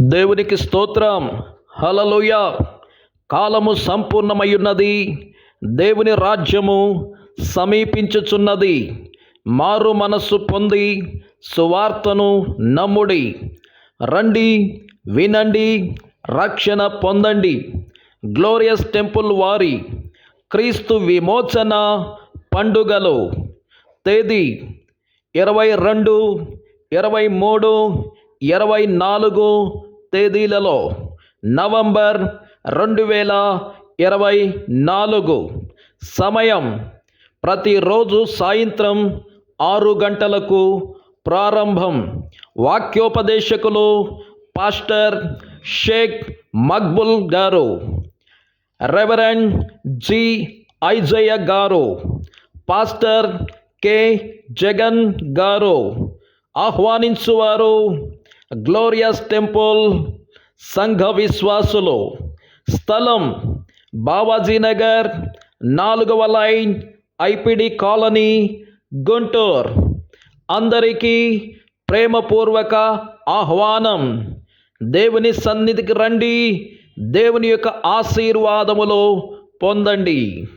దేవునికి స్తోత్రం. హలలోయ కాలము సంపూర్ణమయ్యున్నది. దేవుని రాజ్యము సమీపించుచున్నది. మారు మనస్సు పొంది సువార్తను నమ్ముడి. రండి వినండి రక్షణ పొందండి. గ్లోరియస్ టెంపుల్ వారి క్రీస్తు విమోచన పండుగలు. తేదీ ఇరవై రెండు ఇరవై మూడు ఇరవై నాలుగు తేదీలలో నవంబర్ రెండు వేల ఇరవై నాలుగు సమయం ప్రతిరోజు సాయంత్రం ఆరు గంటలకు ప్రారంభం. వాక్యోపదేశకులు పాస్టర్ షేక్ మక్బుల్ గారు రెవరెండ్ జి. ఐజయ్య గారు పాస్టర్ కె. జగన్ గారు ఆహ్వానించువారు. గ్లోరియస్ టెంపుల్ సంఘ విశ్వాసులు స్థలం బావాజీనగర్ నాలుగవ లైన్ ఐపిడి కాలనీ గుంటూరు. అందరికీ ప్రేమపూర్వక ఆహ్వానం. దేవుని సన్నిధికి రండి దేవుని యొక్క ఆశీర్వాదములు పొందండి.